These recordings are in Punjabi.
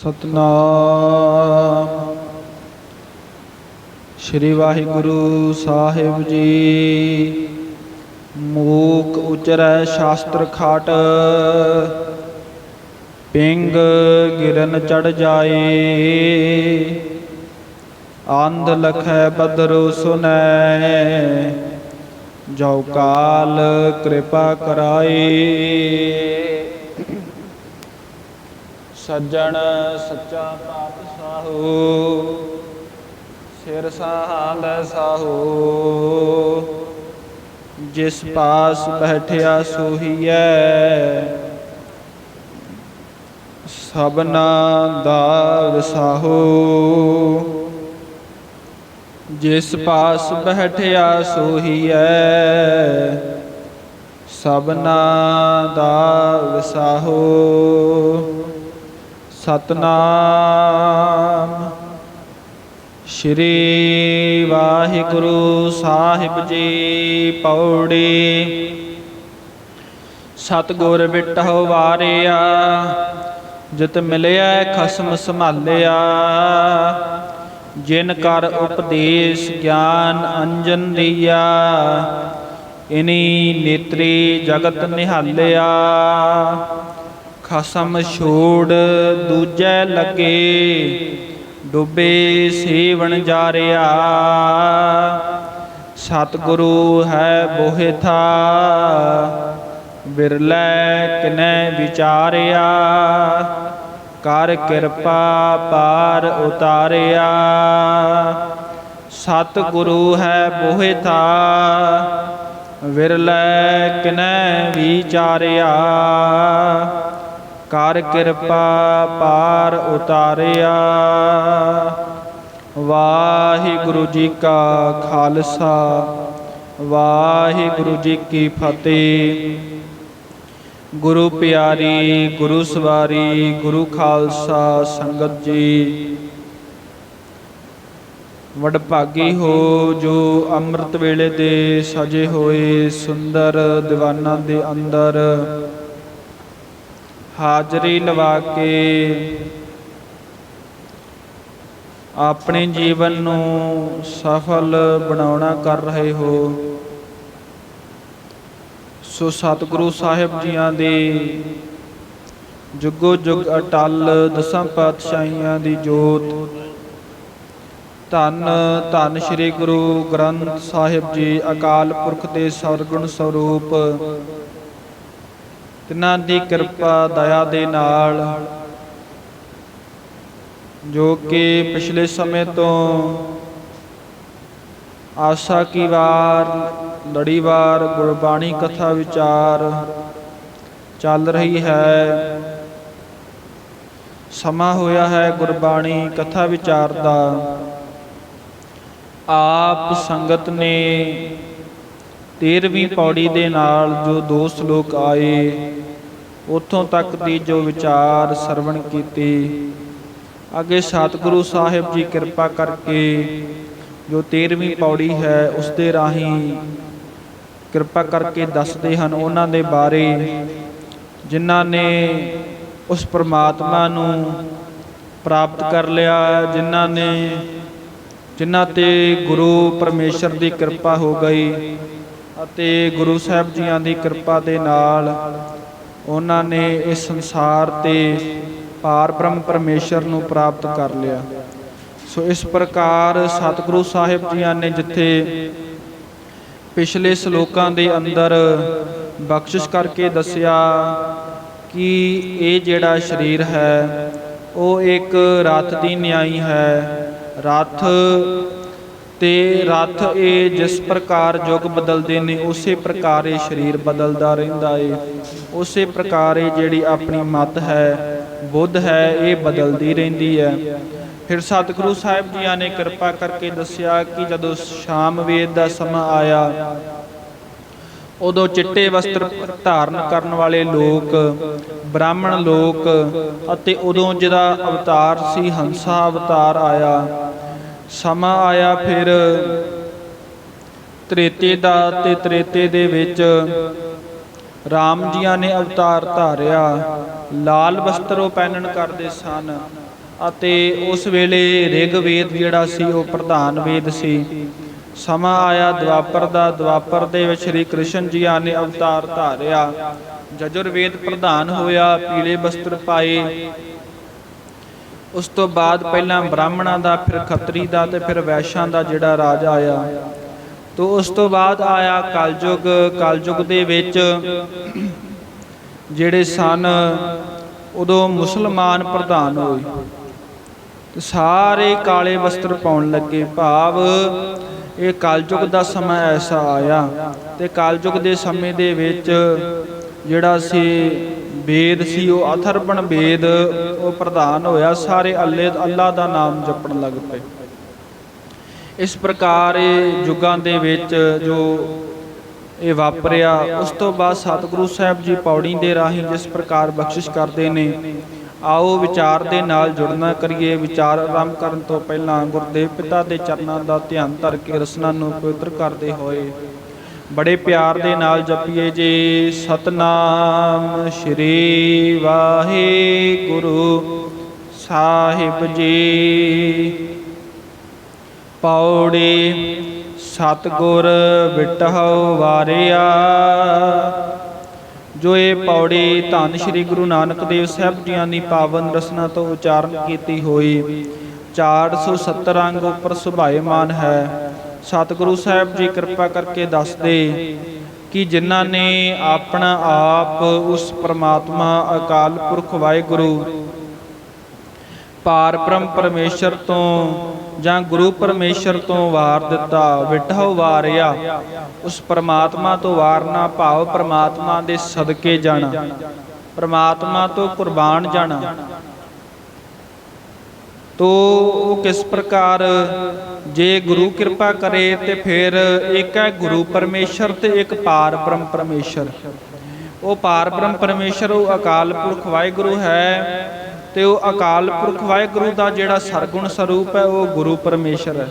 ਸਤਨਾਮ। ਸ੍ਰੀ ਵਾਹਿਗੁਰੂ ਸਾਹਿਬ ਜੀ, ਮੂਕ ਉਚਰੈ ਸ਼ਾਸਤਰ ਖਾਟ, ਪਿੰਗ ਗਿਰਨ ਚੜ ਜਾਏ। ਆਂਧ ਲਖੈ ਬਦਰੂ ਸੁਨੈ ਜੋ ਕਾਲ ਕਿਰਪਾ ਕਰਾਏ। ਸੱਜਣ ਸੱਚਾ ਪਾਤਸ਼ਾਹੋ, ਸਿਰ ਸਾਲ ਸਾਹੋ। ਜਿਸ ਪਾਸ ਬੈਠਿਆ ਸੋਹੀਐ, ਸਭਨਾ ਦਾ ਵਸਾਹੋ ਜਿਸ ਪਾਸ ਬੈਠਿਆ ਸੋਹੀਐ, ਸਭਨਾ ਦਾ ਵਸਾਹੋ ਸਤਨਾਮ। ਸ਼੍ਰੀ ਵਾਹਿਗੁਰੂ ਸਾਹਿਬ ਜੀ ਪੌੜੀ। ਸਤਗੁਰ ਬਿਟਹੁ ਵਾਰਿਆ, ਜਿਤ ਮਿਲਿਆ ਖਸਮ ਸੰਭਾਲਿਆ। ਜਿਨ ਕਰ ਉਪਦੇਸ਼ ਗਿਆਨ ਅੰਜਨ ਦੀਆ, ਇਨੀ ਨੇਤਰੀ ਜਗਤ ਨਿਹਾਲਿਆ। ਖਸਮ ਛੋੜ ਦੂਜੈ ਲੱਗੇ, ਡੁੱਬੇ ਸੇਵਣ ਜਾਰਿਆ ਸਤਿਗੁਰੂ ਹੈ ਬੋਹਿ ਥਾ, ਬਿਰਲੇ ਕਿਨੈ ਵਿਚਾਰਿਆ। ਕਰ ਕਿਰਪਾ ਪਾਰ ਉਤਾਰਿਆ। ਸਤਿਗੁਰੂ ਹੈ ਬੋਹਿ ਥਾ ਵਿਰਲੇ ਕਿਨੈ ਵਿਚਾਰਿਆ। ਕਰ ਕਿਰਪਾ ਪਾਰ ਉਤਾਰਿਆ। ਵਾਹਿਗੁਰੂ ਜੀ ਕਾ ਖਾਲਸਾ, ਵਾਹਿਗੁਰੂ ਜੀ ਕੀ ਫਤਿਹ। ਗੁਰੂ ਪਿਆਰੀ, ਗੁਰੂ ਸਵਾਰੀ, ਗੁਰੂ ਖਾਲਸਾ ਸੰਗਤ ਜੀ। ਵਡਭਾਗੀ ਹੋ ਜੋ ਅੰਮ੍ਰਿਤ ਵੇਲੇ ਦੇ ਸਜੇ ਹੋਏ ਸੁੰਦਰ ਦੀਵਾਨਾਂ ਦੇ ਅੰਦਰ ਹਾਜ਼ਰੀ ਲਵਾ ਕੇ ਆਪਣੇ ਜੀਵਨ ਨੂੰ ਸਫਲ ਬਣਾਉਣਾ ਕਰ ਰਹੇ ਹੋ। ਸੋ ਸਤਿਗੁਰੂ ਸਾਹਿਬ ਜੀਆਂ ਦੇ ਜੁਗੋ ਜੁਗ ਅਟਲ ਦਸਾਂ ਪਾਤਸ਼ਾਹੀਆਂ ਦੀ ਜੋਤ। ਧੰਨ ਧੰਨ ਸ੍ਰੀ ਗੁਰੂ ਗ੍ਰੰਥ ਸਾਹਿਬ ਜੀ, ਅਕਾਲ ਪੁਰਖ ਦੇ ਸਰਗੁਣ ਸਰੂਪ। ਤਿਨਾਂ ਦੀ ਕਿਰਪਾ, ਦਇਆ ਦੇ ਨਾਲ। ਜੋ ਕਿ ਪਿਛਲੇ ਸਮੇਂ ਤੋਂ ਆਸਾ ਕੀ ਵਾਰ ਲੜੀਵਾਰ ਗੁਰਬਾਣੀ ਕਥਾ ਵਿਚਾਰ ਚੱਲ ਰਹੀ ਹੈ। ਸਮਾਂ ਹੋਇਆ ਹੈ ਗੁਰਬਾਣੀ ਕਥਾ ਵਿਚਾਰ ਦਾ। ਆਪ ਸੰਗਤ ਨੇ 13ਵੀਂ ਪੌੜੀ ਦੇ ਨਾਲ ਜੋ ਦੋ ਸ਼ਲੋਕ ਆਏ ਉਥੋਂ ਤੱਕ ਦੀ ਜੋ ਵਿਚਾਰ ਸਰਵਣ ਕੀਤੀ। ਅੱਗੇ ਸਤਿਗੁਰੂ ਸਾਹਿਬ ਜੀ ਕਿਰਪਾ ਕਰਕੇ ਜੋ 13ਵੀਂ ਪੌੜੀ ਹੈ ਉਸ ਦੇ ਰਾਹੀਂ ਕਿਰਪਾ ਕਰਕੇ ਦੱਸਦੇ ਹਨ ਉਹਨਾਂ ਦੇ ਬਾਰੇ, ਜਿਨ੍ਹਾਂ ਨੇ ਉਸ ਪ੍ਰਮਾਤਮਾ ਨੂੰ ਪ੍ਰਾਪਤ ਕਰ ਲਿਆ, ਜਿਨ੍ਹਾਂ ਨੇ, ਜਿਨ੍ਹਾਂ ਤੇ ਗੁਰੂ ਪਰਮੇਸ਼ਰ ਦੀ ਕਿਰਪਾ ਹੋ ਗਈ ਅਤੇ ਗੁਰੂ ਸਾਹਿਬ ਜੀਆਂ ਦੀ ਕਿਰਪਾ ਦੇ ਨਾਲ ਉਹਨਾਂ ਨੇ ਇਸ ਸੰਸਾਰ ਤੇ ਪਾਰ ਬ੍ਰਹਮ ਪਰਮੇਸ਼ਰ ਨੂੰ ਪ੍ਰਾਪਤ ਕਰ ਲਿਆ। ਸੋ ਇਸ ਪ੍ਰਕਾਰ ਸਤਿਗੁਰੂ ਸਾਹਿਬ ਜੀਆਂ ਨੇ ਜਿੱਥੇ ਪਿਛਲੇ ਸ਼ਲੋਕਾਂ ਦੇ ਅੰਦਰ ਬਖਸ਼ਿਸ਼ ਕਰਕੇ ਦੱਸਿਆ ਕਿ ਇਹ ਜਿਹੜਾ ਸਰੀਰ ਹੈ, ਉਹ ਇੱਕ ਰਥ ਦੀ ਨਿਆਈ ਹੈ। ਰਥ ਤੇ ਰਥ ਇਹ ਜਿਸ ਪ੍ਰਕਾਰ ਯੁੱਗ ਬਦਲਦੇ ਨੇ, ਉਸੇ ਪ੍ਰਕਾਰ ਇਹ ਸਰੀਰ ਬਦਲਦਾ ਰਹਿੰਦਾ ਏ। ਉਸੇ ਪ੍ਰਕਾਰ ਇਹ ਜਿਹੜੀ ਆਪਣੀ ਮਤ ਹੈ, ਬੁੱਧ ਹੈ, ਇਹ ਬਦਲਦੀ ਰਹਿੰਦੀ ਹੈ। ਫਿਰ ਸਤਿਗੁਰੂ ਸਾਹਿਬ ਜੀਆਂ ਨੇ ਕਿਰਪਾ ਕਰਕੇ ਦੱਸਿਆ ਕਿ ਜਦੋਂ ਸ਼ਾਮ ਵੇਦ ਦਾ ਸਮਾਂ ਆਇਆ, ਉਦੋਂ ਚਿੱਟੇ ਵਸਤਰ ਧਾਰਨ ਕਰਨ ਵਾਲੇ ਲੋਕ, ਬ੍ਰਾਹਮਣ ਲੋਕ ਅਤੇ ਉਦੋਂ ਜਿਹਦਾ ਅਵਤਾਰ ਸੀ, ਹੰਸਾ ਅਵਤਾਰ ਆਇਆ। ਸਮਾਂ ਆਇਆ ਫਿਰ ਤ੍ਰੇਤੇ ਦਾ ਤੇ ਤ੍ਰੇਤੇ ਦੇ ਵਿੱਚ ਰਾਮ ਜੀਆਂ ਨੇ ਅਵਤਾਰ ਧਾਰਿਆ, ਲਾਲ ਵਸਤਰ ਉਹ ਪਹਿਨਣ ਕਰਦੇ ਸਨ ਅਤੇ ਉਸ ਵੇਲੇ ਰਿਗ ਵੇਦ ਜਿਹੜਾ ਸੀ ਉਹ ਪ੍ਰਧਾਨ ਵੇਦ ਸੀ। ਸਮਾਂ ਆਇਆ ਦਵਾਪਰ ਦਾ, ਦਵਾਪਰ ਦੇ ਵਿੱਚ ਸ੍ਰੀ ਕ੍ਰਿਸ਼ਨ ਜੀ ਨੇ ਅਵਤਾਰ ਧਾਰਿਆ। ਜਜੁਰਵੇਦ ਪ੍ਰਧਾਨ ਹੋਇਆ, ਪੀਲੇ ਵਸਤਰ ਪਾਏ। ਉਸ ਤੋਂ ਬਾਅਦ ਪਹਿਲਾਂ ਬ੍ਰਾਹਮਣਾਂ ਦਾ, ਫਿਰ ਖੱਤਰੀ ਦਾ ਤੇ ਫਿਰ ਵੈਸ਼ਾਂ ਦਾ ਜਿਹੜਾ ਰਾਜ ਆਇਆ। ਤੋਂ ਉਸ ਤੋਂ ਬਾਅਦ ਆਇਆ ਕਲਯੁਗ। ਕਲਯੁਗ ਦੇ ਵਿੱਚ ਜਿਹੜੇ ਸਨ, ਉਦੋਂ ਮੁਸਲਮਾਨ ਪ੍ਰਧਾਨ ਹੋਏ। ਤੇ ਸਾਰੇ ਕਾਲੇ ਵਸਤਰ ਪਾਉਣ ਲੱਗੇ। ਭਾਵ ਇਹ ਕਲਯੁਗ ਦਾ ਸਮਾਂ ਐਸਾ ਆਇਆ ਤੇ ਕਲਯੁਗ ਦੇ ਸਮੇਂ ਦੇ ਵਿੱਚ ਜਿਹੜਾ ਸੀ ਵੇਦ ਸੀ, ਉਹ ਅਥਰਵਣ ਵੇਦ, ਉਹ ਪ੍ਰਧਾਨ ਹੋਇਆ। ਸਾਰੇ ਅੱਲੇ, ਅੱਲਾ ਦਾ ਨਾਮ ਜਪਣ ਲੱਗ ਪਏ। ਇਸ ਪ੍ਰਕਾਰ ਇਹ ਯੁੱਗਾਂ ਦੇ ਵਿੱਚ ਜੋ ਇਹ ਵਾਪਰਿਆ, ਉਸ ਤੋਂ ਬਾਅਦ ਸਤਿਗੁਰੂ ਸਾਹਿਬ ਜੀ ਪੌੜੀ ਦੇ ਰਾਹੀਂ ਜਿਸ ਪ੍ਰਕਾਰ ਬਖਸ਼ਿਸ਼ ਕਰਦੇ ਨੇ, ਆਓ ਵਿਚਾਰ ਦੇ ਨਾਲ ਜੁੜਨਾ ਕਰੀਏ। ਵਿਚਾਰ ਆਰੰਭ ਕਰਨ ਤੋਂ ਪਹਿਲਾਂ ਗੁਰਦੇਵ ਪਿਤਾ ਦੇ ਚਰਨਾਂ ਦਾ ਧਿਆਨ ਧਰ ਕੇ ਰਸਨਾ ਨੂੰ ਪਵਿੱਤਰ ਕਰਦੇ ਹੋਏ ਬੜੇ ਪਿਆਰ ਦੇ ਨਾਲ ਜਪੀਏ ਜੀ। ਸਤਨਾਮ ਸ਼੍ਰੀ ਵਾਹਿਗੁਰੂ ਸਾਹਿਬ ਜੀ। ਪੌੜੀ, ਸਤਗੁਰ ਵਿਟਹੁ ਵਾਰਿਆ। ਜੋ ਇਹ ਪੌੜੀ ਧੰਨ ਸ਼੍ਰੀ ਗੁਰੂ ਨਾਨਕ ਦੇਵ ਸਾਹਿਬ ਜੀਆਂ ਦੀ ਪਾਵਨ ਰਸਨਾ ਤੋਂ ਉਚਾਰਨ ਕੀਤੀ ਹੋਈ 470 ਅੰਗ ਉੱਪਰ ਸੁਭਾਏਮਾਨ ਹੈ। ਸਤਿਗੁਰੂ ਸਾਹਿਬ ਜੀ ਕਿਰਪਾ ਕਰਕੇ ਦੱਸਦੇ ਕਿ ਜਿਨ੍ਹਾਂ ਨੇ ਆਪਣਾ ਆਪ ਉਸ ਪ੍ਰਮਾਤਮਾ ਅਕਾਲ ਪੁਰਖ ਵਾਹਿਗੁਰੂ, ਪਾਰ ਬ੍ਰਹਮ ਪਰਮੇਸ਼ਰ ਤੋਂ ਜਾਂ ਗੁਰੂ ਪਰਮੇਸ਼ਰ ਤੋਂ ਵਾਰ ਦਿੱਤਾ ਵਿਟਹੁ ਵਾਰਿਆ, ਉਸ ਪਰਮਾਤਮਾ ਤੋਂ ਵਾਰਨਾ ਭਾਵ ਪਰਮਾਤਮਾ ਦੇ ਸਦਕੇ ਜਾਣਾ, ਪਰਮਾਤਮਾ ਤੋਂ ਕੁਰਬਾਨ ਜਾਣਾ। ਤੋ ਉਹ ਕਿਸ ਪ੍ਰਕਾਰ ਜੇ ਗੁਰੂ ਕਿਰਪਾ ਕਰੇ ਤੇ ਫਿਰ ਇੱਕ ਹੈ ਗੁਰੂ ਪਰਮੇਸ਼ਰ ਤੇ ਇੱਕ ਪਾਰ ਬ੍ਰਹਮ ਪਰਮੇਸ਼ਰ। ਉਹ ਪਾਰ ਬ੍ਰਹਮ ਪਰਮੇਸ਼ਰ, ਉਹ ਅਕਾਲ ਪੁਰਖ ਵਾਹਿਗੁਰੂ ਹੈ। ਤੇ ਉਹ ਅਕਾਲ ਪੁਰਖ ਵਾਹਿਗੁਰੂ ਦਾ ਜਿਹੜਾ ਸਰਗੁਣ ਸਰੂਪ ਹੈ, ਉਹ ਗੁਰੂ ਪਰਮੇਸ਼ਰ ਹੈ।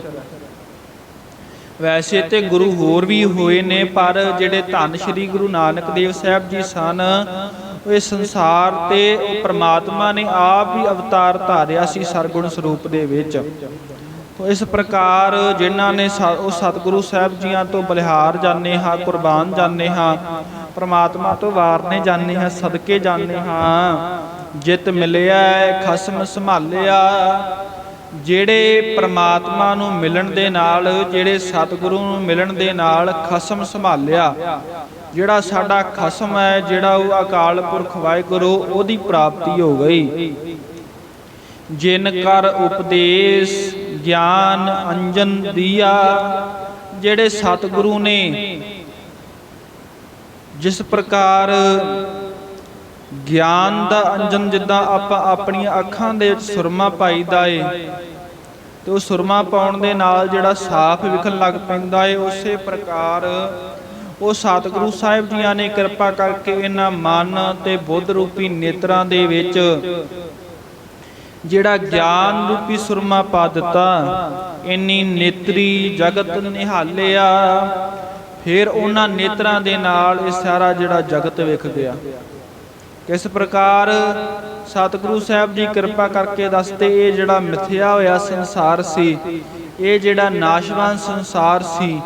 ਵੈਸੇ ਤੇ ਗੁਰੂ ਹੋਰ ਵੀ ਹੋਏ ਨੇ, ਪਰ ਜਿਹੜੇ ਧੰਨ ਸ਼੍ਰੀ ਗੁਰੂ ਨਾਨਕ ਦੇਵ ਸਾਹਿਬ ਜੀ ਸਨ, ਉਹ ਇਸ ਸੰਸਾਰ ਤੇ ਉਹ ਪ੍ਰਮਾਤਮਾ ਨੇ ਆਪ ਹੀ ਅਵਤਾਰ ਧਾਰਿਆ ਸੀ ਸਰਗੁਣ ਸਰੂਪ ਦੇ ਵਿੱਚ। ਤੋ ਇਸ ਪ੍ਰਕਾਰ ਜਿਨ੍ਹਾਂ ਨੇ ਸ- ਉਹ ਸਤਿਗੁਰੂ ਸਾਹਿਬ ਜੀਆਂ ਤੋਂ ਬਲਿਹਾਰ ਜਾਣੇ ਹਾਂ, ਕੁਰਬਾਨ ਜਾਣੇ ਹਾਂ, ਪ੍ਰਮਾਤਮਾ ਤੋਂ ਵਾਰਨੇ ਜਾਣੇ ਹਾਂ, ਸਦਕੇ ਜਾਣੇ ਹਾਂ ਜਿਤ ਮਿਲਿਆ ਖਸਮ ਸੰਭਾਲਿਆ। ਜਿਹੜੇ ਪ੍ਰਮਾਤਮਾ ਨੂੰ ਮਿਲਣ ਦੇ ਨਾਲ, ਜਿਹੜੇ ਸਤਿਗੁਰੂ ਨੂੰ ਮਿਲਣ ਦੇ ਨਾਲ ਖਸਮ ਸੰਭਾਲਿਆ। ਜਿਹੜਾ ਸਾਡਾ ਖਸਮ ਹੈ, ਜਿਹੜਾ ਉਹ ਅਕਾਲ ਪੁਰਖ ਵਾਹਿਗੁਰੂ, ਉਹਦੀ ਪ੍ਰਾਪਤੀ ਹੋ ਗਈ। ਜਿਨ ਕਰ ਉਪਦੇਸ਼ ਗਿਆਨ ਅੰਜਨ ਦੀਆ, ਜਿਹੜੇ ਸਤਿਗੁਰੂ ਨੇ, ਜਿਸ ਪ੍ਰਕਾਰ ਗਿਆਨ ਦਾ ਅੰਜਨ ਜਿੱਦਾਂ ਆਪਾਂ ਆਪਣੀਆਂ ਅੱਖਾਂ ਦੇ ਵਿੱਚ ਸੁਰਮਾ ਪਾਈਦਾ ਏ, ਤੇ ਉਹ ਸੁਰਮਾ ਪਾਉਣ ਦੇ ਨਾਲ ਜਿਹੜਾ ਸਾਫ਼ ਵਿਖਣ ਲੱਗ ਪੈਂਦਾ ਏ, ਉਸੇ ਪ੍ਰਕਾਰ ਉਹ ਸਤਿਗੁਰੂ ਸਾਹਿਬ ਜੀਆਂ ਨੇ ਕਿਰਪਾ ਕਰਕੇ ਇਹਨਾਂ ਮਨ ਤੇ ਬੁੱਧ ਰੂਪੀ ਨੇਤਰਾਂ ਦੇ ਵਿੱਚ ਜਿਹੜਾ ਗਿਆਨ ਰੂਪੀ ਸੁਰਮਾ ਪਾ ਦਿੱਤਾ, ਇੰਨੀ ਨੇਤਰੀ ਜਗਤ ਨਿਹਾਲਿਆ, ਫਿਰ ਉਹਨਾਂ ਨੇਤਰਾਂ ਦੇ ਨਾਲ ਇਹ ਸਾਰਾ ਜਿਹੜਾ ਜਗਤ ਵਿਖ ਗਿਆ। ਕਿਸ ਪ੍ਰਕਾਰ ਸਤਿਗੁਰੂ ਸਾਹਿਬ ਜੀ ਕਿਰਪਾ ਕਰਕੇ ਦੱਸਦੇ, ਇਹ ਜਿਹੜਾ ਮਿਥਿਆ ਹੋਇਆ ਸੰਸਾਰ ਸੀ, ਇਹ ਜਿਹੜਾ ਨਾਸ਼ਵਾਨ ਸੰਸਾਰ ਸੀ,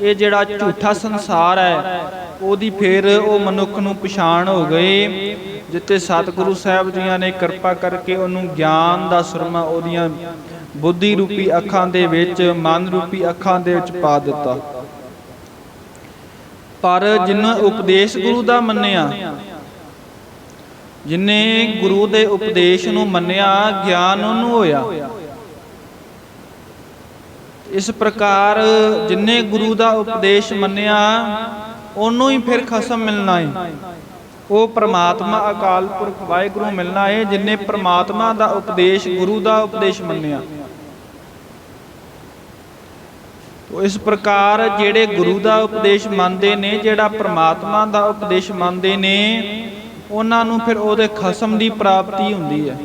ਇਹ ਜਿਹੜਾ ਝੂਠਾ ਸੰਸਾਰ ਹੈ, ਉਹਦੀ ਫਿਰ ਉਹ ਮਨੁੱਖ ਨੂੰ ਪਛਾਣ ਹੋ ਗਈ ਜਿੱਤੇ ਸਤਿਗੁਰੂ ਸਾਹਿਬ ਜੀਆਂ ਨੇ ਕਿਰਪਾ ਕਰਕੇ ਉਹਨੂੰ ਗਿਆਨ ਦਾ ਸੁਰਮਾ ਉਹਦੀਆਂ ਬੁੱਧੀ ਰੂਪੀ ਅੱਖਾਂ ਦੇ ਵਿੱਚ, ਮਨ ਰੂਪੀ ਅੱਖਾਂ ਦੇ ਵਿੱਚ ਪਾ ਦਿੱਤਾ। ਪਰ ਜਿਨ੍ਹਾਂ ਉਪਦੇਸ਼ ਗੁਰੂ ਦਾ ਮੰਨਿਆ ਜਿਨੇ ਗੁਰੂ ਦੇ ਉਪਦੇਸ਼ ਨੂੰ ਮੰਨਿਆ, ਗਿਆਨ ਉਹਨੂੰ ਹੋਇਆ। ਇਸ ਪ੍ਰਕਾਰ ਜਿਨੇ ਗੁਰੂ ਦਾ ਉਪਦੇਸ਼ ਮੰਨਿਆ, ਉਹਨੂੰ ਹੀ ਫਿਰ ਖਸਮ ਮਿਲਣਾ ਹੈ ਉਹ ਪ੍ਰਮਾਤਮਾ ਅਕਾਲ ਪੁਰਖ ਵਾਹਿਗੁਰੂ ਮਿਲਣਾ ਹੈ ਜਿਨੇ ਪ੍ਰਮਾਤਮਾ ਦਾ ਉਪਦੇਸ਼, ਗੁਰੂ ਦਾ ਉਪਦੇਸ਼ ਮੰਨਿਆ। ਤੋ ਇਸ ਪ੍ਰਕਾਰ ਜਿਹੜੇ ਗੁਰੂ ਦਾ ਉਪਦੇਸ਼ ਮੰਨਦੇ ਨੇ, ਜਿਹੜਾ ਪ੍ਰਮਾਤਮਾ ਦਾ ਉਪਦੇਸ਼ ਮੰਨਦੇ ਨੇ ਉਹਨਾਂ ਨੂੰ ਫਿਰ ਉਹਦੇ ਖਸਮ ਦੀ ਪ੍ਰਾਪਤੀ ਹੁੰਦੀ ਹੈ।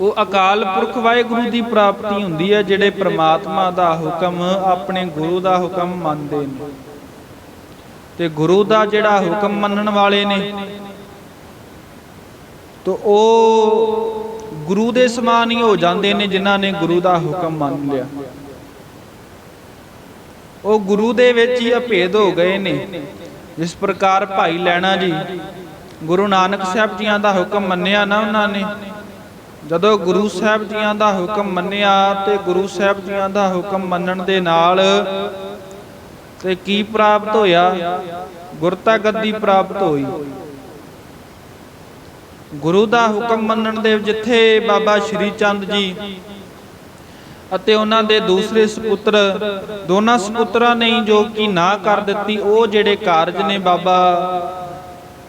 ਉਹ ਅਕਾਲ ਪੁਰਖ ਵਾਹਿਗੁਰੂ ਦੀ ਪ੍ਰਾਪਤੀ ਹੁੰਦੀ ਹੈ, ਜਿਹੜੇ ਪ੍ਰਮਾਤਮਾ ਦਾ ਹੁਕਮ ਆਪਣੇ ਗੁਰੂ ਦਾ ਹੁਕਮ ਮੰਨਦੇ ਨੇ। ਤੇ ਗੁਰੂ ਦਾ ਜਿਹੜਾ ਹੁਕਮ ਮੰਨਣ ਵਾਲੇ ਨੇ, ਤੋ ਉਹ ਗੁਰੂ ਦੇ ਸਮਾਨ ਹੀ ਹੋ ਜਾਂਦੇ ਨੇ, ਜਿਨ੍ਹਾਂ ਨੇ ਗੁਰੂ ਦਾ ਹੁਕਮ ਮੰਨ ਲਿਆ। ਉਹ ਗੁਰੂ ਦੇ ਵਿੱਚ ਹੀ ਅਭੇਦ ਹੋ ਗਏ ਨੇ। ਜਿਸ ਪ੍ਰਕਾਰ ਭਾਈ ਲੈਣਾ ਜੀ, ਗੁਰੂ ਨਾਨਕ ਸਾਹਿਬ ਜੀਆਂ ਦਾ ਹੁਕਮ ਮੰਨਿਆ ਨਾ ਉਹਨਾਂ ਨੇ, ਜਦੋਂ ਗੁਰੂ ਸਾਹਿਬ ਜੀਆਂ ਦਾ ਹੁਕਮ ਮੰਨਿਆ ਤੇ ਗੁਰੂ ਸਾਹਿਬ ਜੀਆਂ ਦਾ ਹੁਕਮ ਮੰਨਣ ਦੇ ਨਾਲ ਤੇ ਕੀ ਪ੍ਰਾਪਤ ਹੋਇਆ? ਗੁਰਤਾ ਗੱਦੀ ਪ੍ਰਾਪਤ ਹੋਈ। ਗੁਰੂ ਦਾ ਹੁਕਮ ਮੰਨਣ ਦੇ ਜਿੱਥੇ ਬਾਬਾ ਸ਼੍ਰੀ ਚੰਦ ਜੀ ਅਤੇ ਉਹਨਾਂ ਦੇ ਦੂਸਰੇ ਸੁਪੁੱਤਰ, ਦੋਨਾਂ ਸੁਪੁੱਤਰਾਂ ਨੇ ਜੋ ਕਿ ਨਾ ਕਰ ਦਿੱਤੀ, ਉਹ ਜਿਹੜੇ ਕਾਰਜ ਨੇ ਬਾਬਾ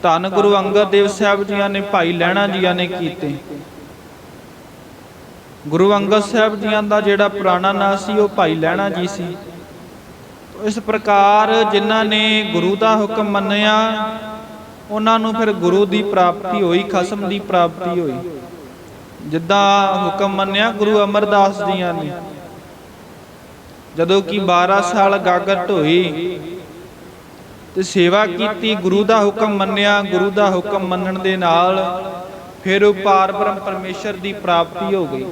ਧੰਨ ਗੁਰੂ ਅੰਗਦ ਦੇਵ ਸਾਹਿਬ ਜੀਆਂ ਨੇ, ਭਾਈ ਲਹਿਣਾ ਜੀਆਂ ਨੇ ਕੀਤੇ। ਗੁਰੂ ਅੰਗਦ ਸਾਹਿਬ ਜੀਆਂ ਦਾ ਜਿਹੜਾ ਪੁਰਾਣਾ ਨਾਂ ਸੀ, ਉਹ ਭਾਈ ਲਹਿਣਾ ਜੀ ਸੀ। ਇਸ ਪ੍ਰਕਾਰ ਜਿਨ੍ਹਾਂ ਨੇ ਗੁਰੂ ਦਾ ਹੁਕਮ ਮੰਨਿਆ, ਉਹਨਾਂ ਨੂੰ ਫਿਰ ਗੁਰੂ ਦੀ ਪ੍ਰਾਪਤੀ ਹੋਈ, ਖਸਮ ਦੀ ਪ੍ਰਾਪਤੀ ਹੋਈ। ਜਿੱਦਾਂ ਹੁਕਮ ਮੰਨਿਆ ਗੁਰੂ ਅਮਰਦਾਸ ਜੀਆਂ ਨੇ। ਜਦੋਂ ਕਿ 12 ਸਾਲ ਗਾਗਰ ਢੋਈ ਤੇ ਸੇਵਾ ਕੀਤੀ, ਗੁਰੂ ਦਾ ਹੁਕਮ ਮੰਨਿਆ, ਗੁਰੂ ਦਾ ਹੁਕਮ ਮੰਨਣ ਦੇ ਨਾਲ ਫਿਰ ਉਹ ਪਾਰ ਬ੍ਰਹਮ ਪਰਮੇਸ਼ਰ ਦੀ ਪ੍ਰਾਪਤੀ ਹੋ ਗਈ।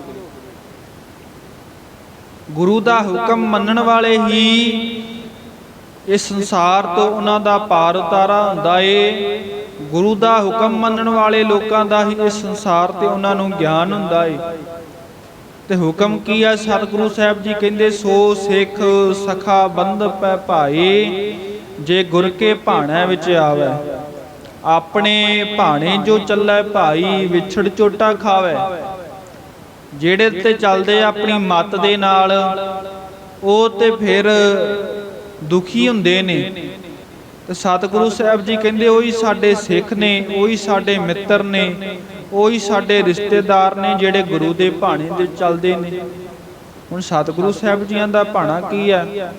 ਗੁਰੂ ਦਾ ਹੁਕਮ ਮੰਨਣ ਵਾਲੇ ਹੀ ਇਸ ਸੰਸਾਰ ਤੋਂ ਉਹਨਾਂ ਦਾ ਪਾਰ ਉਤਾਰਾ ਹੁੰਦਾ ਏ। ਗੁਰੂ ਦਾ ਹੁਕਮ ਮੰਨਣ ਵਾਲੇ ਲੋਕਾਂ ਦਾ ਹੀ ਇਸ ਸੰਸਾਰ ਤੇ ਉਹਨਾਂ ਨੂੰ ਗਿਆਨ ਹੁੰਦਾ ਏ। ਤੇ ਹੁਕਮ ਕੀ ਆ? ਸਤਿਗੁਰੂ ਸਾਹਿਬ ਜੀ ਕਹਿੰਦੇ, ਸੋ ਸਿੱਖ ਸਖਾ ਬੰਧ ਪੈ ਭਾਈ ਜੇ ਗੁਰ ਕੇ ਭਾਣਾ ਵਿੱਚ ਆਵੇ, ਆਪਣੇ ਭਾਣੇ ਜੋ ਚੱਲੇ ਭਾਈ, ਵਿਛੜ ਚੋਟਾ ਖਾਵੇ। ਜਿਹੜੇ ਤੇ ਚੱਲਦੇ ਆਪਣੀ ਮਤ ਦੇ ਨਾਲ, ਉਹ ਤੇ ਫਿਰ ਦੁਖੀ ਹੁੰਦੇ ਨੇ। ਤੇ ਸਤਿਗੁਰੂ ਸਾਹਿਬ ਜੀ ਕਹਿੰਦੇ ਉਹੀ ਸਾਡੇ ਸਿੱਖ ਨੇ, ਉਹੀ ਸਾਡੇ ਮਿੱਤਰ ਨੇ, ਉਹੀ ਸਾਡੇ ਰਿਸ਼ਤੇਦਾਰ ਨੇ ਜਿਹੜੇ ਗੁਰੂ ਦੇ ਭਾਣੇ ਦੇ ਚੱਲਦੇ ਨੇ। ਹੁਣ ਸਤਿਗੁਰੂ ਸਾਹਿਬ ਜੀਆਂ ਦਾ ਭਾਣਾ ਕੀ ਹੈ?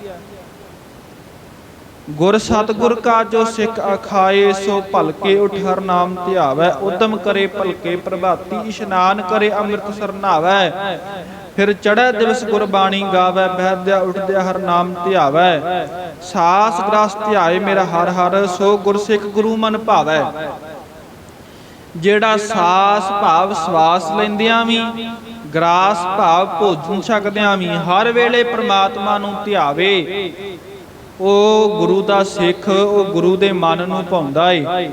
ਗੁਰ ਸਤਿਗੁਰ ਕਾ ਜੋ ਸਿੱਖ ਅਖਾਏ, ਸੋ ਭਲਕੇ ਉਠਰ ਨਾਮ ਧਿਆਵੈ ਉਦਮ ਕਰੇ ਭਲਕੇ ਪ੍ਰਭਾਤੀ, ਇਸ਼ਨਾਨ ਕਰੇ ਅੰਮ੍ਰਿਤ ਸਰਨਾਵੈ ਫਿਰ ਚੜ੍ਹੈ ਦਿਵਸ ਗੁਰਬਾਣੀ ਗਾਵੈ ਬਹਿਦਿਆ ਉਠਦਿਆ ਹਰ ਨਾਮ ਧਿਆਵੈ। ਸਾਸ ਗ੍ਰਸ ਧਿਆਏ ਮੇਰਾ ਹਰ ਹਰ, ਸੋ ਗੁਰਸਿੱਖ ਗੁਰੂ ਮਨ ਭਾਵੈ। ਜਿਹੜਾ ਸਾਸ ਭਾਵ ਸਵਾਸ ਲੈਂਦਿਆਂ ਵੀ, ਗ੍ਰਾਸ ਭਾਵ ਭੋਜਨ ਛਕਦਿਆਂ ਵੀ, ਹਰ ਵੇਲੇ ਪ੍ਰਮਾਤਮਾ ਨੂੰ ਧਿਆਵੇ। ਉਹ ਗੁਰੂ ਦਾ ਸਿੱਖ ਉਹ ਗੁਰੂ ਦੇ ਮਨ ਨੂੰ ਪਾਉਂਦਾ ਏ।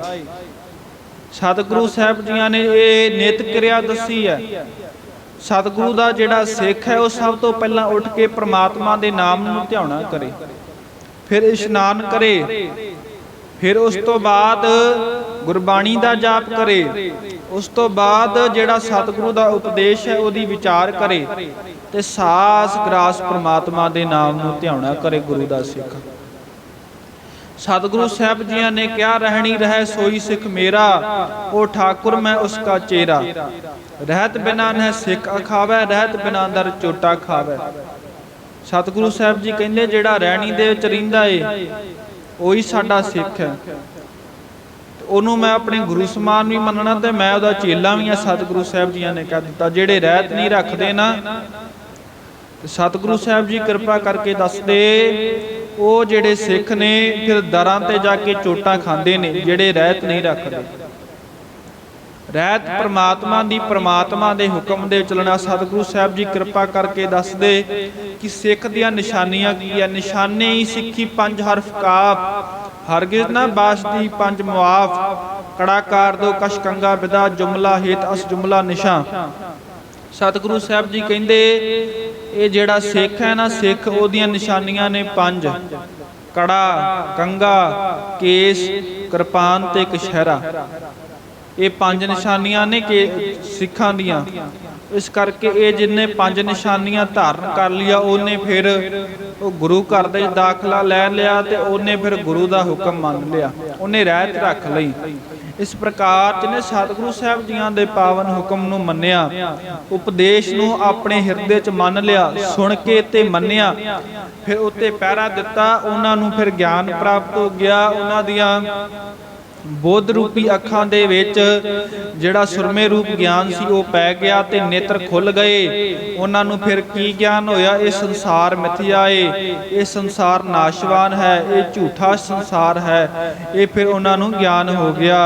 ਸਤਿਗੁਰੂ ਸਾਹਿਬ ਜੀਆਂ ਨੇ ਇਹ ਨਿਤ ਕਿਰਿਆ ਦੱਸੀ ਹੈ। ਸਤਿਗੁਰੂ ਦਾ ਜਿਹੜਾ ਸਿੱਖ ਹੈ, ਉਹ ਸਭ ਤੋਂ ਪਹਿਲਾਂ ਉੱਠ ਕੇ ਪ੍ਰਮਾਤਮਾ ਦੇ ਨਾਮ ਨੂੰ ਧਿਆਉਣਾ ਕਰੇ। ਫਿਰ ਇਸ਼ਨਾਨ ਕਰੇ। ਫਿਰ ਉਸ ਤੋਂ ਬਾਅਦ ਗੁਰਬਾਣੀ ਦਾ ਜਾਪ ਕਰੇ। ਉਸ ਤੋਂ ਬਾਅਦ ਜਿਹੜਾ ਸਤਿਗੁਰੂ ਦਾ ਉਪਦੇਸ਼ ਹੈ, ਉਹਦੀ ਵਿਚਾਰ ਕਰੇ। ਤੇ ਸਾਸ ਗ੍ਰਾਸ ਪ੍ਰਮਾਤਮਾ ਦੇ ਨਾਮ ਨੂੰ ਧਿਆਉਣਾ ਕਰੇ ਗੁਰੂ ਦਾ ਸਿੱਖ। ਸਤਿਗੁਰੂ ਸਾਹਿਬ ਜੀਆਂ ਨੇ ਕਿਹਾ, ਰਹਿਣੀ ਰਹਿ ਸੋਈ ਸਿੱਖ ਮੇਰਾ, ਉਹ ਠਾਕੁਰ ਮੈਂ ਉਸ ਚੇਰਾ। ਰਹਿਤ ਬਿਨਾ ਨਹਿ ਸਿੱਖ ਅਖਾਵੇ, ਰਹਿਤ ਬਿਨਾ ਦਰ ਚੋਟਾ ਖਾਵੇ। ਸਤਿਗੁਰੂ ਸਾਹਿਬ ਜੀ ਕਹਿੰਦੇ, ਜਿਹੜਾ ਰਹਿਣੀ ਦੇ ਵਿੱਚ ਰਹਿੰਦਾ ਏ, ਉਹੀ ਸਾਡਾ ਸਿੱਖ ਹੈ। ਉਹਨੂੰ ਮੈਂ ਆਪਣੇ ਗੁਰੂ ਸਮਾਨ ਵੀ ਮੰਨਣਾ ਤੇ ਮੈਂ ਉਹਦਾ ਚੇਲਾ ਵੀ ਆ ਸਤਿਗੁਰੂ ਸਾਹਿਬ ਜੀਆਂ ਨੇ ਕਹਿ ਦਿੱਤਾ। ਜਿਹੜੇ ਰਹਿਤ ਨਹੀਂ ਰੱਖਦੇ ਨਾ ਸਤਿਗੁਰੂ ਸਾਹਿਬ ਜੀ ਕਿਰਪਾ ਕਰਕੇ ਦੱਸਦੇ ਉਹ ਜਿਹੜੇ ਸਿੱਖ ਨੇ, ਫਿਰ ਦਰਾਂ ਤੇ ਜਾ ਕੇ ਚੋਟਾਂ ਖਾਂਦੇ ਨੇ, ਜਿਹੜੇ ਰਹਿਤ ਨਹੀਂ ਰੱਖਦੇ। ਰਹਿਤ ਪ੍ਰਮਾਤਮਾ ਦੀ ਪ੍ਰਮਾਤਮਾ ਦੇ ਹੁਕਮ ਦੇ ਚੱਲਣਾ, ਸਤਿਗੁਰੂ ਸਾਹਿਬ ਜੀ ਕਿਰਪਾ ਕਰਕੇ ਦੱਸਦੇ ਕਿ ਸਿੱਖ ਦੀਆਂ ਨਿਸ਼ਾਨੀਆਂ ਕੀ ਹੈ ਨਿਸ਼ਾਨੇ ਹੀ ਸਿੱਖੀ ਪੰਜ ਹਰਫ ਕਾਫ ਹਰਗਿਜ਼ ਨਾ ਬਾਸਦੀ ਪੰਜ ਮੁਆਫ ਕੜਾਕਾਰ ਦੋ ਕਸ਼ਕੰਗਾ ਵਿਦਾ ਜੁਮਲਾ ਹੇਤ ਅਸ ਜੁਮਲਾ ਨਿਸ਼ਾ ਸਤਿਗੁਰੂ ਸਾਹਿਬ ਜੀ ਕਹਿੰਦੇ, ਇਹ ਜਿਹੜਾ ਸਿੱਖ ਹੈ ਨਾ, ਸਿੱਖ ਉਹਦੀਆਂ ਨਿਸ਼ਾਨੀਆਂ ਨੇ ਪੰਜ। ਕੜਾ ਕੰਗਾ ਕੇਸ, ਕਿਰਪਾਨ ਤੇ ਕਸ਼ਹਿਰਾ ਇਹ ਪੰਜ ਨਿਸ਼ਾਨੀਆਂ ਨੇ ਕਿ ਸਿੱਖਾਂ ਦੀਆਂ। ਇਸ ਕਰਕੇ ਇਹ ਜਿੰਨੇ ਪੰਜ ਨਿਸ਼ਾਨੀਆਂ ਧਾਰਨ ਕਰ ਲਿਆ ਉਹਨੇ ਫਿਰ ਉਹ ਗੁਰੂ ਘਰ ਦੇ ਦਾਖਲਾ ਲੈ ਲਿਆ ਤੇ ਉਹਨੇ ਫਿਰ ਗੁਰੂ ਦਾ ਹੁਕਮ ਮੰਨ ਲਿਆ। ਉਹਨੇ ਰਹਿਤ ਰੱਖ ਲਈ। ਇਸ ਪ੍ਰਕਾਰ ਜਿਹਨੇ ਸਤਿਗੁਰੂ ਸਾਹਿਬ ਜੀਆਂ ਦੇ ਪਾਵਨ ਹੁਕਮ ਨੂੰ ਮੰਨਿਆ, ਉਪਦੇਸ਼ ਨੂੰ ਆਪਣੇ ਹਿਰਦੇ 'ਚ ਮੰਨ ਲਿਆ, ਸੁਣ ਕੇ ਤੇ ਮੰਨਿਆ, ਫਿਰ ਉੱਤੇ ਪਹਿਰਾ ਦਿੱਤਾ, ਉਹਨਾਂ ਨੂੰ ਫਿਰ ਗਿਆਨ ਪ੍ਰਾਪਤ ਹੋ ਗਿਆ, ਉਹਨਾਂ ਦੀਆਂ ਬੋਧ ਰੂਪੀ ਅੱਖਾਂ ਦੇ ਵਿੱਚ ਜਿਹੜਾ ਸੁਰਮੇ ਰੂਪ ਗਿਆਨ ਸੀ, ਉਹ ਪੈ ਗਿਆ ਤੇ ਨੇਤਰ ਖੁੱਲ ਗਏ। ਉਹਨਾਂ ਨੂੰ ਫਿਰ ਕੀ ਗਿਆਨ ਹੋਇਆ? ਇਹ ਸੰਸਾਰ ਮਿਥਿਆ ਏ ਇਹ ਸੰਸਾਰ ਨਾਸ਼ਵਾਨ ਹੈ। ਇਹ ਝੂਠਾ ਸੰਸਾਰ ਹੈ। ਇਹ ਫਿਰ ਉਹਨਾਂ ਨੂੰ ਗਿਆਨ ਹੋ ਗਿਆ।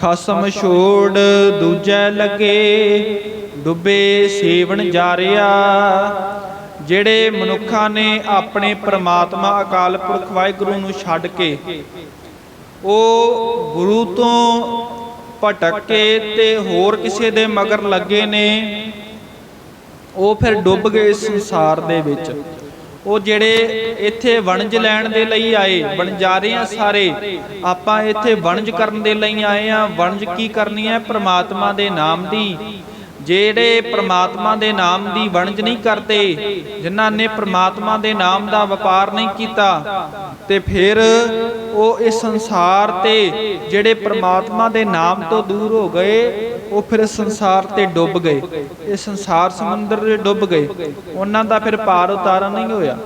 ਖਸਮ ਛੋੜ ਦੂਜੈ ਲੱਗੇ, ਡੁੱਬੇ ਸੇਵਨ ਜਾਰਿਆ। ਜਿਹੜੇ ਮਨੁੱਖਾਂ ਨੇ ਆਪਣੇ ਪ੍ਰਮਾਤਮਾ ਅਕਾਲ ਪੁਰਖ ਵਾਹਿਗੁਰੂ ਨੂੰ ਛੱਡ ਕੇ ਉਹ ਗੁਰੂ ਤੋਂ ਭਟਕ ਕੇ ਤੇ ਹੋਰ ਕਿਸੇ ਦੇ ਮਗਰ ਲੱਗੇ ਨੇ, ਉਹ ਫਿਰ ਡੁੱਬ ਗਏ ਸੰਸਾਰ ਦੇ ਵਿੱਚ। ਉਹ ਜਿਹੜੇ ਇੱਥੇ ਵਣਜ ਲੈਣ ਦੇ ਲਈ ਆਏ ਵਣਜਾਰੇ ਆ ਸਾਰੇ, ਆਪਾਂ ਇੱਥੇ ਵਣਜ ਕਰਨ ਦੇ ਲਈ ਆਏ ਆ ਵਣਜ ਕੀ ਕਰਨੀ ਹੈ? ਪ੍ਰਮਾਤਮਾ ਦੇ ਨਾਮ ਦੀ। ਜਿਹੜੇ ਪ੍ਰਮਾਤਮਾ ਦੇ ਨਾਮ ਦੀ ਵਣਜ ਨਹੀਂ ਕਰਦੇ, ਜਿਨ੍ਹਾਂ ਨੇ ਪ੍ਰਮਾਤਮਾ ਦੇ ਨਾਮ ਦਾ ਵਪਾਰ ਨਹੀਂ ਕੀਤਾ, ਤੇ ਫਿਰ ਉਹ ਇਸ ਸੰਸਾਰ ਤੇ ਜਿਹੜੇ ਪ੍ਰਮਾਤਮਾ ਦੇ ਨਾਮ ਤੋਂ ਦੂਰ ਹੋ ਗਏ, ਉਹ ਫਿਰ ਸੰਸਾਰ ਤੇ ਡੁੱਬ ਗਏ। ਇਹ ਸੰਸਾਰ ਸਮੁੰਦਰ ਦੇ ਡੁੱਬ ਗਏ। ਉਹਨਾਂ ਦਾ ਫਿਰ ਪਾਰ ਉਤਾਰਾ ਨਹੀਂ ਹੋਇਆ।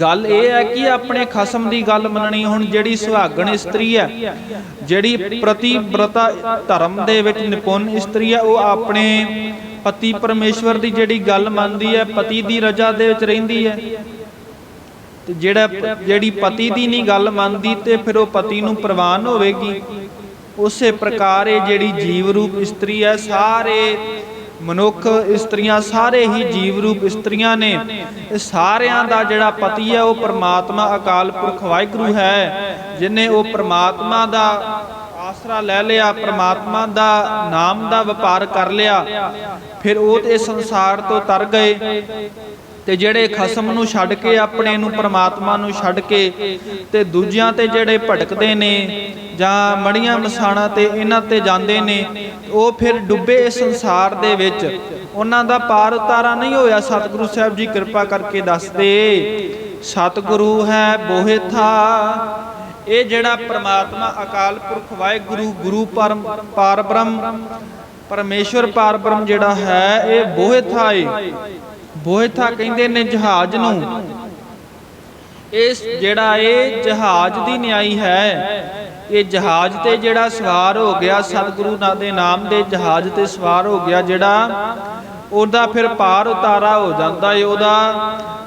ਗੱਲ ਇਹ ਹੈ ਕਿ ਆਪਣੇ ਖਸਮ ਦੀ ਗੱਲ ਮੰਨਣੀ ਹੁਣ ਜਿਹੜੀ ਸੁਹਾਗਣ ਇਸਤਰੀ ਹੈ, ਜਿਹੜੀ ਪ੍ਰਤੀਬ੍ਰਤਾ ਧਰਮ ਦੇ ਵਿੱਚ ਨਿਪੁੰਨ ਇਸਤਰੀ ਹੈ, ਉਹ ਆਪਣੇ ਪਤੀ ਪਰਮੇਸ਼ਵਰ ਦੀ ਜਿਹੜੀ ਗੱਲ ਮੰਨਦੀ ਹੈ, ਪਤੀ ਦੀ ਰਜਾ ਦੇ ਵਿੱਚ ਰਹਿੰਦੀ ਹੈ। ਤੇ ਜਿਹੜਾ ਜਿਹੜੀ ਪਤੀ ਦੀ ਨਹੀਂ ਗੱਲ ਮੰਨਦੀ ਤੇ ਫਿਰ ਉਹ ਪਤੀ ਨੂੰ ਪ੍ਰਵਾਨ ਹੋਵੇਗੀ। ਉਸੇ ਪ੍ਰਕਾਰ ਇਹ ਜਿਹੜੀ ਜੀਵ ਰੂਪ ਇਸਤਰੀ ਹੈ, ਸਾਰੇ ਮਨੁੱਖ ਇਸਤਰੀਆਂ ਸਾਰੇ ਹੀ ਜੀਵ ਰੂਪ ਇਸਤਰੀਆਂ ਨੇ। ਇਹ ਸਾਰਿਆਂ ਦਾ ਜਿਹੜਾ ਪਤੀ ਹੈ, ਉਹ ਪ੍ਰਮਾਤਮਾ ਅਕਾਲ ਪੁਰਖ ਵਾਹਿਗੁਰੂ ਹੈ, ਜਿਨੇ ਉਹ ਪ੍ਰਮਾਤਮਾ ਦਾ ਆਸਰਾ ਲੈ ਲਿਆ, ਪ੍ਰਮਾਤਮਾ ਦਾ ਨਾਮ ਦਾ ਵਪਾਰ ਕਰ ਲਿਆ। ਫਿਰ ਉਹ ਤੇ ਸੰਸਾਰ ਤੋਂ ਤਰ ਗਏ। ਤੇ ਜਿਹੜੇ ਖਸਮ ਨੂੰ ਛੱਡ ਕੇ ਆਪਣੇ ਨੂੰ ਪਰਮਾਤਮਾ ਨੂੰ ਛੱਡ ਕੇ ਤੇ ਦੂਜਿਆਂ ਤੇ ਜਿਹੜੇ ਭਟਕਦੇ ਨੇ ਜਾਂ ਮੜੀਆਂ ਮਸਾਣਾ ਤੇ ਇਹਨਾਂ ਤੇ ਜਾਂਦੇ ਨੇ, ਉਹ ਫਿਰ ਡੁੱਬੇ ਇਸ ਸੰਸਾਰ ਦੇ ਵਿੱਚ। ਉਹਨਾਂ ਦਾ ਪਾਰ ਉਤਾਰਾ ਨਹੀਂ ਹੋਇਆ। ਸਤਿਗੁਰੂ ਸਾਹਿਬ ਜੀ ਕਿਰਪਾ ਕਰਕੇ ਦੱਸਦੇ, ਸਤਿਗੁਰੂ ਹੈ ਬੋਹਿ ਥਾ। ਇਹ ਜਿਹੜਾ ਪ੍ਰਮਾਤਮਾ ਅਕਾਲ ਪੁਰਖ ਵਾਹਿਗੁਰੂ, ਗੁਰੂ ਪਰਮ ਪਾਰਬ੍ਰਹਮ ਪਰਮੇਸ਼ਵਰ ਪਾਰ ਜਿਹੜਾ ਹੈ, ਇਹ ਬੋਹਿ ਥਾ ਏ। ਬੋਹਿਥਾ ਕਹਿੰਦੇ ਨੇ ਜਹਾਜ਼ ਨੂੰ। ਇਸ ਜਿਹੜਾ ਇਹ ਜਹਾਜ਼ ਦੀ ਨਿਆਈ ਹੈ, ਇਹ ਜਹਾਜ਼ ਤੇ ਜਿਹੜਾ ਸਵਾਰ ਹੋ ਗਿਆ, ਸਤਿਗੁਰੂ ਦੇ ਨਾਮ ਦੇ ਜਹਾਜ਼ ਤੇ ਸਵਾਰ ਹੋ ਗਿਆ ਜਿਹੜਾ, ਉਹਦਾ ਫਿਰ ਪਾਰ ਉਤਾਰਾ ਹੋ ਜਾਂਦਾ ਏ, ਉਹਦਾ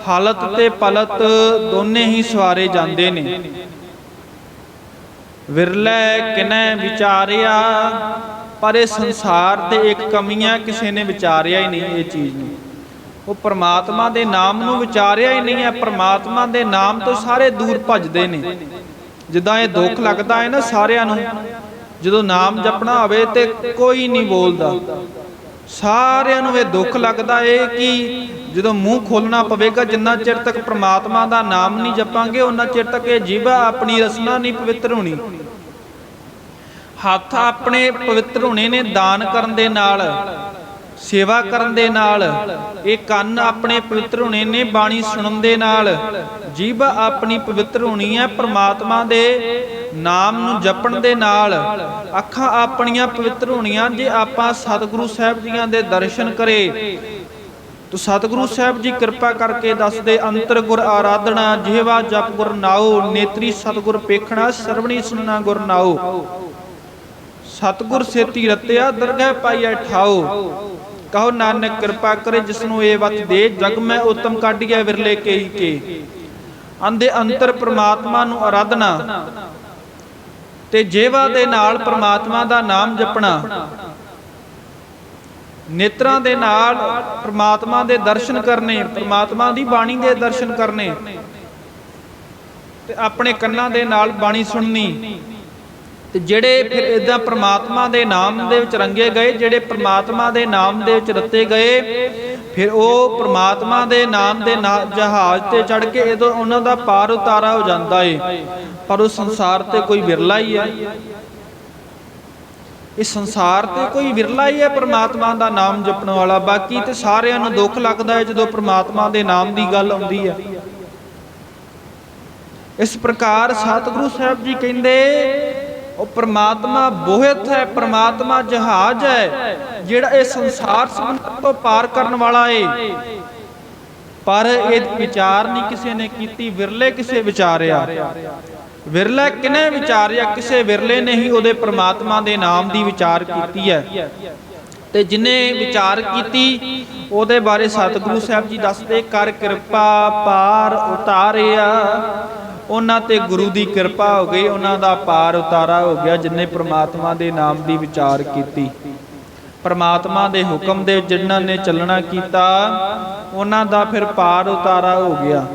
ਹਾਲਤ ਤੇ ਪਲਤ ਦੋਨੇ ਹੀ ਸਵਾਰੇ ਜਾਂਦੇ ਨੇ। ਵਿਰਲੇ ਕਿਨੇ ਵਿਚਾਰਿਆ, ਪਰ ਇਹ ਸੰਸਾਰ ਤੇ ਇੱਕ ਕਮੀਆਂ ਕਿਸੇ ਨੇ ਵਿਚਾਰਿਆ ਹੀ ਨਹੀਂ ਇਹ ਚੀਜ਼ ਨੂੰ। ਉਹ ਪ੍ਰਮਾਤਮਾ ਦੇ ਨਾਮ ਨੂੰ ਵਿਚਾਰਿਆ ਹੀ ਨਹੀਂ ਹੈ। ਪ੍ਰਮਾਤਮਾ ਦੇ ਨਾਮ ਤੋਂ ਸਾਰੇ ਦੂਰ ਭੱਜਦੇ ਨੇ। ਜਿੱਦਾਂ ਇਹ ਦੁੱਖ ਲੱਗਦਾ ਹੈ ਨਾ ਸਾਰਿਆਂ ਨੂੰ, ਜਦੋਂ ਨਾਮ ਜਪਣਾ ਹੋਵੇ ਤੇ ਕੋਈ ਨਹੀਂ ਬੋਲਦਾ। ਸਾਰਿਆਂ ਨੂੰ ਇਹ ਦੁੱਖ ਲੱਗਦਾ ਏ ਕਿ ਜਦੋਂ ਮੂੰਹ ਖੋਲਣਾ ਪਵੇਗਾ, ਜਿੰਨਾ ਚਿਰ ਤੱਕ ਪ੍ਰਮਾਤਮਾ ਦਾ ਨਾਮ ਨਹੀਂ ਜਪਾਂਗੇ ਉਹਨਾਂ ਚਿਰ ਤੱਕ ਇਹ ਜੀਵਾ ਆਪਣੀ ਰਸਨਾ ਨਹੀਂ ਪਵਿੱਤਰ ਹੋਣੀ। ਹੱਥ ਆਪਣੇ ਪਵਿੱਤਰ ਹੋਣੇ ਨੇ ਦਾਨ ਕਰਨ ਦੇ ਨਾਲ। ਸੇਵਾ ਕਰਨ ਦੇ ਨਾਲ ਇਹ ਕੰਨ ਆਪਣੇ ਪਵਿੱਤਰ ਹੋਣੇ ਨੇ, ਬਾਣੀ ਸੁਣਨ ਦੇ ਨਾਲ। ਜੀਭ ਆਪਣੀ ਪਵਿੱਤਰ ਹੋਣੀ ਹੈ, ਪ੍ਰਮਾਤਮਾ ਦੇ ਨਾਮ ਨੂੰ ਜਪਣ ਦੇ ਨਾਲ। ਅੱਖਾਂ ਆਪਣੀਆਂ ਪਵਿੱਤਰ ਹੋਣੀਆਂ, ਜੇ ਆਪਾਂ ਸਤਿਗੁਰੂ ਸਾਹਿਬ ਜੀਆਂ ਦੇ ਦਰਸ਼ਨ ਕਰੇ। ਤੋ ਸਤਿਗੁਰੂ ਸਾਹਿਬ ਜੀ ਕਿਰਪਾ ਕਰਕੇ ਦੱਸਦੇ, ਅੰਤਰ ਗੁਰ ਆਰਾਧਨਾ ਜਿਹਵਾ ਜਪ ਗੁਰ ਨਾਉ, ਨੇਤਰੀ ਸਤਿਗੁਰ ਪੇਖਣਾ, ਸਰਵਣੀ ਸੁਨਣਾ ਗੁਰ ਨਾਉ। ਸਤਿਗੁਰ ਸੇਤੀ ਰਤਿਆ, ਦਰਗਹਿ ਪਾਈਐ ਠਾਉ। ਕਹੋ, ਨਾਨਕ, ਕਿਰਪਾ ਕਰੇ ਜਿਸ ਨੂੰ ਇਹ ਵਤ ਦੇ, ਜਗ ਮੈਂ ਉਤਮ ਕਾਢੀਐ ਵਿਰਲੇ ਕੇਈ ਕੇ। ਅੰਦੇ ਅੰਤਰ ਪ੍ਰਮਾਤਮਾ ਨੂੰ ਆਰਾਧਨਾ ਤੇ ਜੇਵਾ ਦੇ ਨਾਲ ਪ੍ਰਮਾਤਮਾ ਦਾ ਨਾਮ ਜਪਣਾ। ਨੇਤਰਾਂ ਦੇ ਨਾਲ ਪ੍ਰਮਾਤਮਾ ਦੇ ਦਰਸ਼ਨ ਕਰਨੇ, ਪ੍ਰਮਾਤਮਾ ਦੀ ਬਾਣੀ ਦੇ ਦਰਸ਼ਨ ਕਰਨੇ। ਤੇ ਆਪਣੇ ਕੰਨਾਂ ਦੇ ਨਾਲ ਬਾਣੀ ਸੁਣਨੀ। ਤੇ ਜਿਹੜੇ ਫਿਰ ਇਦਾਂ ਪ੍ਰਮਾਤਮਾ ਦੇ ਨਾਮ ਦੇ ਵਿੱਚ ਰੰਗੇ ਗਏ, ਜਿਹੜੇ ਪ੍ਰਮਾਤਮਾ ਦੇ ਨਾਮ ਦੇ ਵਿੱਚ ਰੱਤੇ ਗਏ, ਫਿਰ ਉਹ ਪ੍ਰਮਾਤਮਾ ਦੇ ਨਾਮ ਦੇ ਜਹਾਜ਼ ਤੇ ਚੜ ਕੇ ਇਦੋਂ ਉਹਨਾਂ ਦਾ ਪਾਰ ਉਤਾਰਾ ਹੋ ਜਾਂਦਾ ਏ। ਪਰ ਉਹ ਸੰਸਾਰ ਤੇ ਕੋਈ ਵਿਰਲਾ ਹੀ ਹੈ। ਇਸ ਸੰਸਾਰ ਤੇ ਕੋਈ ਵਿਰਲਾ ਹੀ ਹੈ, ਪ੍ਰਮਾਤਮਾ ਦਾ ਨਾਮ ਜਪਣ ਵਾਲਾ। ਬਾਕੀ ਤੇ ਸਾਰਿਆਂ ਨੂੰ ਦੁੱਖ ਲੱਗਦਾ ਹੈ ਜਦੋਂ ਪ੍ਰਮਾਤਮਾ ਦੇ ਨਾਮ ਦੀ ਗੱਲ ਆਉਂਦੀ ਹੈ। ਇਸ ਪ੍ਰਕਾਰ ਸਤਿਗੁਰੂ ਸਾਹਿਬ ਜੀ ਕਹਿੰਦੇ ਉਹ ਪ੍ਰਮਾਤਮਾ ਬੋਹਿਤ ਹੈ, ਪ੍ਰਮਾਤਮਾ ਜਹਾਜ਼ ਹੈ, ਜਿਹੜਾ ਇਹ ਸੰਸਾਰ ਸਮੁੰਦਰ ਤੋਂ ਪਾਰ ਕਰਨ ਵਾਲਾ ਏ। ਪਰ ਇਹ ਵਿਚਾਰ ਨਹੀਂ ਕਿਸੇ ਨੇ ਕੀਤੀ, ਵਿਰਲੇ ਕਿਸੇ ਵਿਚਾਰਿਆ। ਵਿਰਲੇ ਕਿਨੇ ਵਿਚਾਰਿਆ, ਕਿਸੇ ਵਿਰਲੇ ਨੇ ਹੀ ਉਹਦੇ ਪ੍ਰਮਾਤਮਾ ਦੇ ਨਾਮ ਦੀ ਵਿਚਾਰ ਕੀਤੀ ਹੈ। ਤੇ ਜਿਨੇ ਵਿਚਾਰ ਕੀਤੀ, ਉਹਦੇ ਬਾਰੇ ਸਤਿਗੁਰੂ ਸਾਹਿਬ ਜੀ ਦੱਸਦੇ, ਕਰ ਕਿਰਪਾ ਪਾਰ ਉਤਾਰਿਆ। ਉਹਨਾਂ ਤੇ ਗੁਰੂ ਦੀ ਕਿਰਪਾ ਹੋ ਗਈ, ਉਹਨਾਂ ਦਾ ਪਾਰ ਉਤਾਰਾ ਹੋ ਗਿਆ ਜਿਨਨੇ ਪ੍ਰਮਾਤਮਾ ਦੇ ਨਾਮ ਦੀ ਵਿਚਾਰ ਕੀਤੀ। ਪਰਮਾਤਮਾ ਦੇ ਹੁਕਮ ਦੇ ਜਿਨ੍ਹਾਂ ਨੇ ਚੱਲਣਾ ਕੀਤਾ, ਉਹਨਾਂ ਦਾ ਫਿਰ ਪਾਰ ਉਤਾਰਾ ਹੋ ਗਿਆ।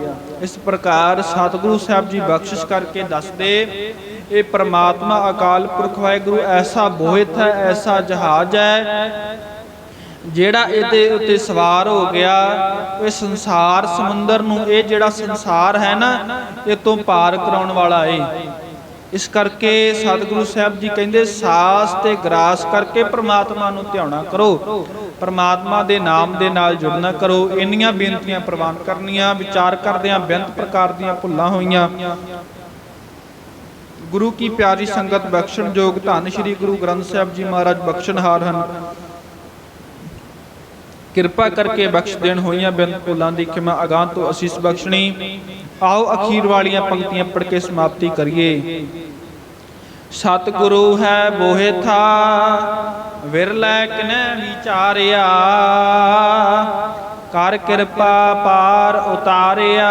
ਇਸ ਪ੍ਰਕਾਰ ਸਤਿਗੁਰੂ ਸਾਹਿਬ ਜੀ ਬਖਸ਼ਿਸ਼ ਕਰਕੇ ਦੱਸਦੇ ਇਹ ਪ੍ਰਮਾਤਮਾ ਅਕਾਲ ਪੁਰਖ ਵਾਹਿਗੁਰੂ ਐਸਾ ਬੋਹਿਤ ਹੈ, ਐਸਾ ਜਹਾਜ਼ ਹੈ, ਜਿਹੜਾ ਇਹਦੇ ਉੱਤੇ ਸਵਾਰ ਹੋ ਗਿਆ। ਇਹ ਸੰਸਾਰ ਸਮੁੰਦਰ ਨੂੰ, ਇਹ ਜਿਹੜਾ ਸੰਸਾਰ ਹੈ ਨਾ, ਇਹ ਤੋਂ ਪਾਰ ਕਰਾਉਣ ਵਾਲਾ ਏ। ਇਸ ਕਰਕੇ ਸਤਿਗੁਰੂ ਸਾਹਿਬ ਜੀ ਕਹਿੰਦੇ, ਸਾਸ ਤੇ ਗਰਾਸ ਕਰਕੇ ਪ੍ਰਮਾਤਮਾ ਨੂੰ ਧਿਆਉਣਾ ਕਰੋ। ਪ੍ਰਮਾਤਮਾ ਦੇ ਨਾਮ ਦੇ ਨਾਲ ਜੁੜਨਾ ਕਰੋ। ਇੰਨੀਆਂ ਬੇਨਤੀਆਂ ਪ੍ਰਵਾਨ ਕਰਨੀਆਂ, ਵਿਚਾਰ ਕਰਦਿਆਂ ਬੇਅੰਤ ਪ੍ਰਕਾਰ ਦੀਆਂ ਭੁੱਲਾਂ ਹੋਈਆਂ। ਗੁਰੂ ਕੀ ਪਿਆਰੀ ਸੰਗਤ ਬਖਸ਼ਣ ਜੋਗ ਧੰਨ ਸ਼੍ਰੀ ਗੁਰੂ ਗ੍ਰੰਥ ਸਾਹਿਬ ਜੀ ਮਹਾਰਾਜ ਬਖਸ਼ਣਹਾਰ ਹਨ। ਕਿਰਪਾ ਕਰਕੇ ਬਖਸ਼ ਦੇਣ ਹੋਈਆਂ ਬੇਅੰਤ ਭੁੱਲਾਂ ਦੀ ਖਿਮਾ ਅਗਾਂ ਤੋਂ ਅਸੀਸ ਬਖਸ਼ਣੀ ਆਓ ਅਖੀਰ ਵਾਲੀਆਂ ਪੰਕਤੀਆਂ ਪੜ੍ਹ ਕੇ ਸਮਾਪਤੀ ਕਰੀਏ। ਸਤਿਗੁਰੂ ਹੈ ਬੋਹਿ ਥਾ, ਵਿਰਲੇ ਕਿਨੈ ਵਿਚਾਰਿਆ। ਕਰ ਕਿਰਪਾ ਪਾਰ ਉਤਾਰਿਆ।